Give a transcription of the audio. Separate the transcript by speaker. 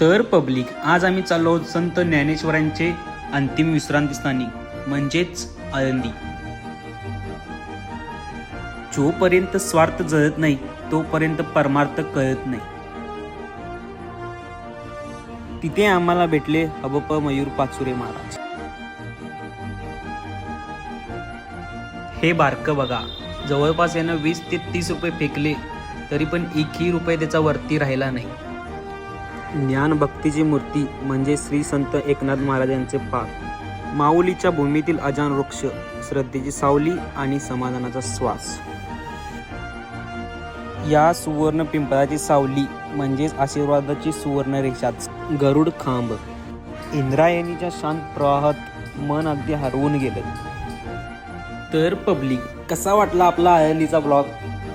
Speaker 1: तर पब्लिक आज आम्ही चाललो संत ज्ञानेश्वरांचे अंतिम विश्रांतीस्थानी म्हणजेच आळंदी. जोपर्यंत स्वार्थ जळत नाही तोपर्यंत परमार्थ कळत नाही. तिथे आम्हाला भेटले हबप मयूर पाचुरे महाराज. हे बारकं बघा जवळपास यानं वीस ते तीस रुपये फेकले तरी पण एकही रुपये त्याचा वरती राहिला नाही. ज्ञान भक्तीची मूर्ती म्हणजे श्री संत एकनाथ महाराजांचे पाक माऊलीच्या भूमीतील अजान वृक्ष श्रद्धेची सावली आणि समाधानाचा श्वास. या सुवर्ण पिंपळाची सावली म्हणजेच आशीर्वादाची सुवर्ण रेषाच गरुड खांब. इंद्रायणीच्या शांत प्रवाहात मन अगदी हरवून गेलं. तर पब्लिक कसा वाटला आपला आळंदीचा ब्लॉग